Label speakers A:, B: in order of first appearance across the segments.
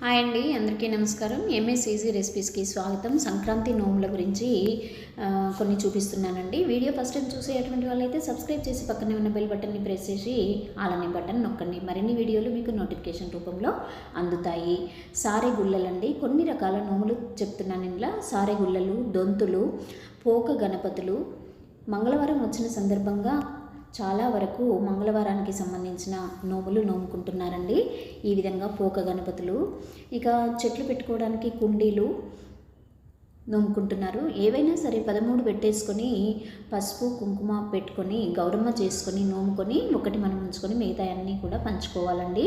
A: Hi అండి అందరికీ నమస్కారం. ఎంఎస్ ఈజీ రెసిపీస్కి స్వాగతం. సంక్రాంతి నోముల గురించి కొన్ని చూపిస్తున్నానండి. వీడియో ఫస్ట్ టైం చూసేటువంటి వాళ్ళైతే సబ్స్క్రైబ్ చేసి పక్కనే ఉన్న బెల్ బటన్ని ప్రెస్ చేసి అలానే బటన్ నొక్కండి. మరిన్ని వీడియోలు మీకు నోటిఫికేషన్ రూపంలో అందుతాయి. సారె గుళ్ళలండి కొన్ని రకాల నోములు చెప్తున్నాను ఇంట్లో సారె గుళ్ళలు దొంతులు పోక గణపతులు. మంగళవారం వచ్చిన సందర్భంగా చాలా వరకు మంగళవారానికి సంబంధించిన నోములు నోముకుంటున్నారండి. ఈ విధంగా పోక గణపతులు. ఇక చెట్లు పెట్టుకోవడానికి కుండీలు నోముకుంటున్నారు. ఏవైనా సరే పదమూడు పెట్టేసుకొని పసుపు కుంకుమ పెట్టుకొని గౌరమ్మ చేసుకొని నోముకొని ఒకటి మనం ఉంచుకొని మిగతా అన్నీ కూడా పంచుకోవాలండి.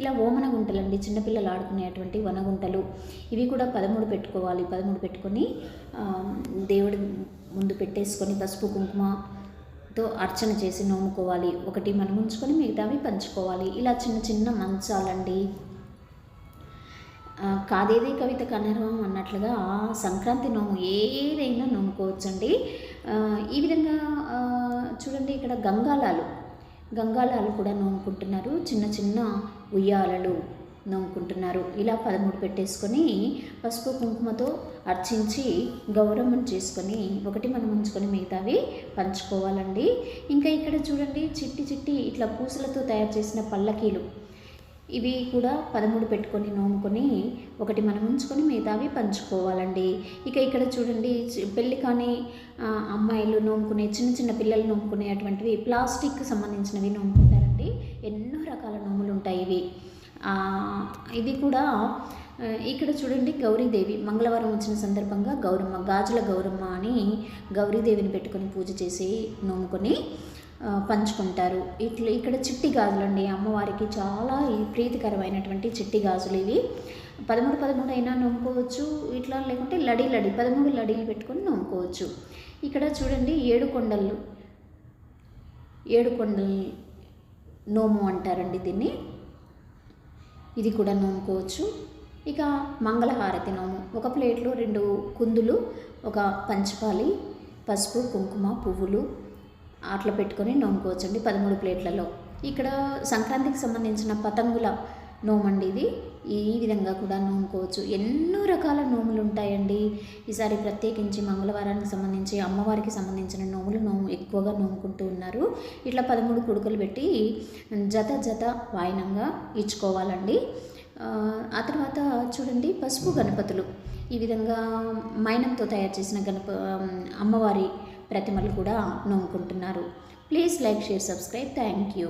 A: ఇలా ఓమన గుంటలండి చిన్నపిల్లలు ఆడుకునేటువంటి వనగుంటలు. ఇవి కూడా పదమూడు పెట్టుకోవాలి. పదమూడు పెట్టుకొని దేవుడి ముందు పెట్టేసుకొని పసుపు కుంకుమ తో అర్చన చేసి నోముకోవాలి. ఒకటి మనం ఉంచుకొని మిగతావి పంచుకోవాలి. ఇలా చిన్న చిన్న మంచాలండి. ఆ, కాదేది కవిత కన్నరవం అన్నట్లుగా సంక్రాంతి నోము ఏదైనా నోముకోవచ్చండి. ఈ విధంగా చూడండి ఇక్కడ గంగాలాలు. గంగాలాలు కూడా నోముకుంటున్నారు. చిన్న చిన్న ఉయ్యాలలు నోముకుంటున్నారు ఇలా పదమూడు పెట్టేసుకొని పసుపు కుంకుమతో అర్చించి గౌరవం చేసుకొని ఒకటి మనం ఉంచుకొని మిగతావి పంచుకోవాలండి. ఇంకా ఇక్కడ చూడండి చిట్టి చిట్టి ఇట్లా పూసలతో తయారు చేసిన పల్లకీలు. ఇవి కూడా పదమూడు పెట్టుకొని నోముకొని ఒకటి మనం ఉంచుకొని మిగతావి పంచుకోవాలండి. ఇక ఇక్కడ చూడండి పెళ్ళి కానీ అమ్మాయిలు నోముకునే చిన్న చిన్న పిల్లలు నోముకునే అటువంటివి ప్లాస్టిక్ సంబంధించినవి నోముకుంటారండి. ఎన్నో రకాల నోములు ఉంటాయి ఇవి. ఇది కూడా ఇక్కడ చూడండి గౌరీదేవి. మంగళవారం వచ్చిన సందర్భంగా గౌరమ్మ గాజుల గౌరమ్మ అని గౌరీదేవిని పెట్టుకొని పూజ చేసి నోముకొని పంచుకుంటారు. ఇట్లా ఇక్కడ చిట్టి గాజులు అండి. అమ్మవారికి చాలా ప్రీతికరమైనటువంటి చిట్టి గాజులు ఇవి. పదమూడు పదమూడు అయినా నోముకోవచ్చు. ఇట్లా లేకుంటే లడీ లడి పదమూడు లడీలు పెట్టుకొని నోముకోవచ్చు. ఇక్కడ చూడండి ఏడు కొండలు. ఏడు కొండలు నోము అంటారండి దీన్ని. ఇది కూడా నోముకోవచ్చు. ఇక మంగళహారతి నోము. ఒక ప్లేట్లో రెండు కుందులు ఒక పంచపాలి పసుపు కుంకుమ పువ్వులు అట్లా పెట్టుకొని నోముకోవచ్చు అండి పదమూడు ప్లేట్లలో. ఇక్కడ సంక్రాంతికి సంబంధించిన పతంగుల నోమండి ఇది. ఈ విధంగా కూడా నోముకోవచ్చు. ఎన్నో రకాల నోములు ఉంటాయండి. ఈసారి ప్రత్యేకించి మంగళవారానికి సంబంధించి అమ్మవారికి సంబంధించిన నోములు నోము ఎక్కువగా నోముకుంటూ ఉన్నారు. ఇట్లా పదమూడు కుడుకలు పెట్టి జత జత వాయినంగా ఇచ్చుకోవాలండి. ఆ, ఆ తర్వాత చూడండి పసుపు గణపతులు. ఈ విధంగా మైనంతో తయారు చేసిన గణప అమ్మవారి ప్రతిమలు కూడా నోముకుంటున్నారు. Please like share subscribe. Thank you.